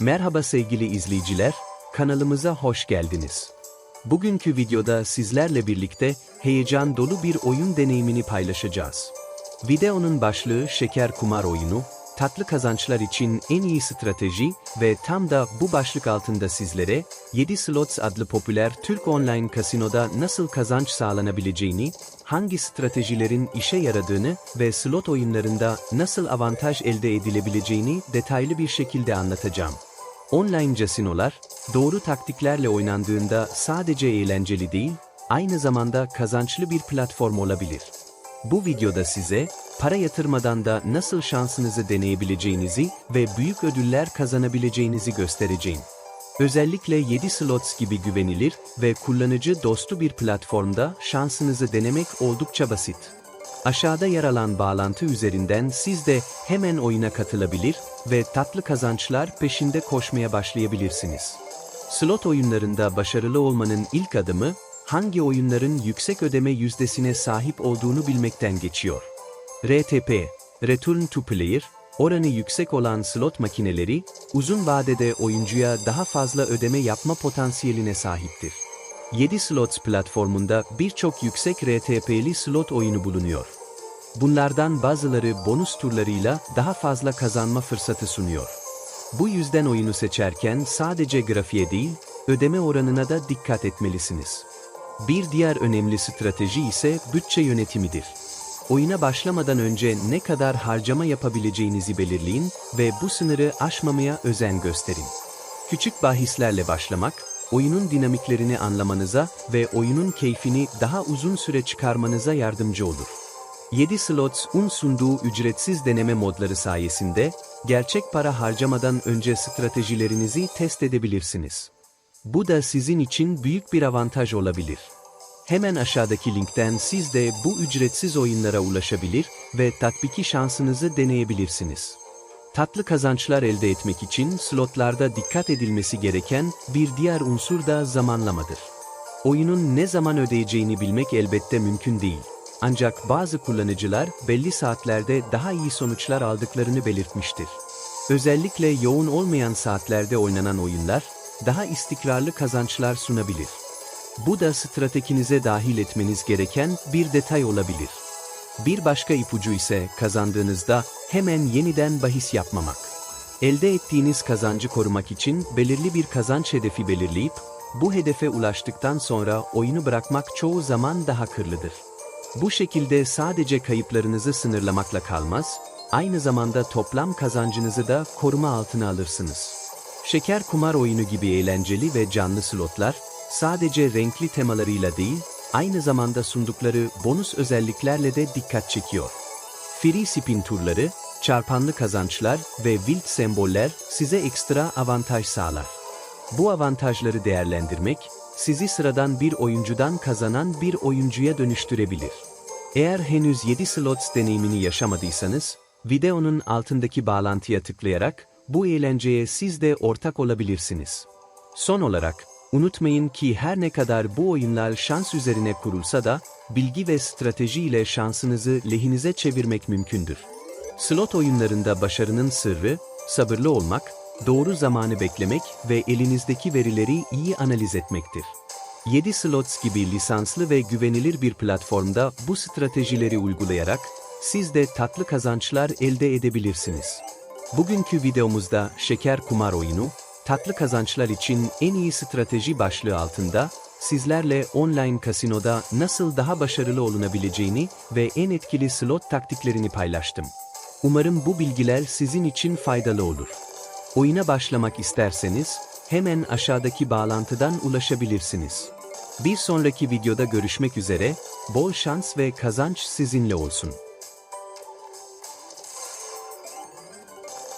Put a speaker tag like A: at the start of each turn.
A: Merhaba sevgili izleyiciler, kanalımıza hoş geldiniz. Bugünkü videoda sizlerle birlikte heyecan dolu bir oyun deneyimini paylaşacağız. Videonun başlığı Şeker Kumar Oyunu, tatlı kazançlar için en iyi strateji ve tam da bu başlık altında sizlere 7 Slots adlı popüler Türk online kasinoda nasıl kazanç sağlanabileceğini, hangi stratejilerin işe yaradığını ve slot oyunlarında nasıl avantaj elde edilebileceğini detaylı bir şekilde anlatacağım. Online casinolar, doğru taktiklerle oynandığında sadece eğlenceli değil, aynı zamanda kazançlı bir platform olabilir. Bu videoda size, para yatırmadan da nasıl şansınızı deneyebileceğinizi ve büyük ödüller kazanabileceğinizi göstereceğim. Özellikle 7 Slots gibi güvenilir ve kullanıcı dostu bir platformda şansınızı denemek oldukça basit. Aşağıda yer alan bağlantı üzerinden siz de hemen oyuna katılabilir ve tatlı kazançlar peşinde koşmaya başlayabilirsiniz. Slot oyunlarında başarılı olmanın ilk adımı, hangi oyunların yüksek ödeme yüzdesine sahip olduğunu bilmekten geçiyor. RTP, Return to Player, oranı yüksek olan slot makineleri, uzun vadede oyuncuya daha fazla ödeme yapma potansiyeline sahiptir. 7 Slots platformunda birçok yüksek RTP'li slot oyunu bulunuyor. Bunlardan bazıları bonus turlarıyla daha fazla kazanma fırsatı sunuyor. Bu yüzden oyunu seçerken sadece grafiğe değil, ödeme oranına da dikkat etmelisiniz. Bir diğer önemli strateji ise bütçe yönetimidir. Oyuna başlamadan önce ne kadar harcama yapabileceğinizi belirleyin ve bu sınırı aşmamaya özen gösterin. Küçük bahislerle başlamak, oyunun dinamiklerini anlamanıza ve oyunun keyfini daha uzun süre çıkarmanıza yardımcı olur. 7 Slots.un sunduğu ücretsiz deneme modları sayesinde, gerçek para harcamadan önce stratejilerinizi test edebilirsiniz. Bu da sizin için büyük bir avantaj olabilir. Hemen aşağıdaki linkten siz de bu ücretsiz oyunlara ulaşabilir ve tatbiki şansınızı deneyebilirsiniz. Tatlı kazançlar elde etmek için slotlarda dikkat edilmesi gereken bir diğer unsur da zamanlamadır. Oyunun ne zaman ödeyeceğini bilmek elbette mümkün değil. Ancak bazı kullanıcılar belli saatlerde daha iyi sonuçlar aldıklarını belirtmiştir. Özellikle yoğun olmayan saatlerde oynanan oyunlar, daha istikrarlı kazançlar sunabilir. Bu da stratejinize dahil etmeniz gereken bir detay olabilir. Bir başka ipucu ise kazandığınızda hemen yeniden bahis yapmamak. Elde ettiğiniz kazancı korumak için belirli bir kazanç hedefi belirleyip, bu hedefe ulaştıktan sonra oyunu bırakmak çoğu zaman daha kırlıdır. Bu şekilde sadece kayıplarınızı sınırlamakla kalmaz, aynı zamanda toplam kazancınızı da koruma altına alırsınız. Şeker kumar oyunu gibi eğlenceli ve canlı slotlar, sadece renkli temalarıyla değil, aynı zamanda sundukları bonus özelliklerle de dikkat çekiyor. Free spin turları, çarpanlı kazançlar ve wild semboller size ekstra avantaj sağlar. Bu avantajları değerlendirmek, sizi sıradan bir oyuncudan kazanan bir oyuncuya dönüştürebilir. Eğer henüz 7 slots deneyimini yaşamadıysanız, videonun altındaki bağlantıya tıklayarak bu eğlenceye siz de ortak olabilirsiniz. Son olarak, unutmayın ki her ne kadar bu oyunlar şans üzerine kurulsa da, bilgi ve strateji ile şansınızı lehinize çevirmek mümkündür. Slot oyunlarında başarının sırrı, sabırlı olmak, doğru zamanı beklemek ve elinizdeki verileri iyi analiz etmektir. 7 Slots gibi lisanslı ve güvenilir bir platformda bu stratejileri uygulayarak, siz de tatlı kazançlar elde edebilirsiniz. Bugünkü videomuzda şeker kumar oyunu, tatlı kazançlar için en iyi strateji başlığı altında, sizlerle online kasinoda nasıl daha başarılı olunabileceğini ve en etkili slot taktiklerini paylaştım. Umarım bu bilgiler sizin için faydalı olur. Oyuna başlamak isterseniz, hemen aşağıdaki bağlantıdan ulaşabilirsiniz. Bir sonraki videoda görüşmek üzere, bol şans ve kazanç sizinle olsun.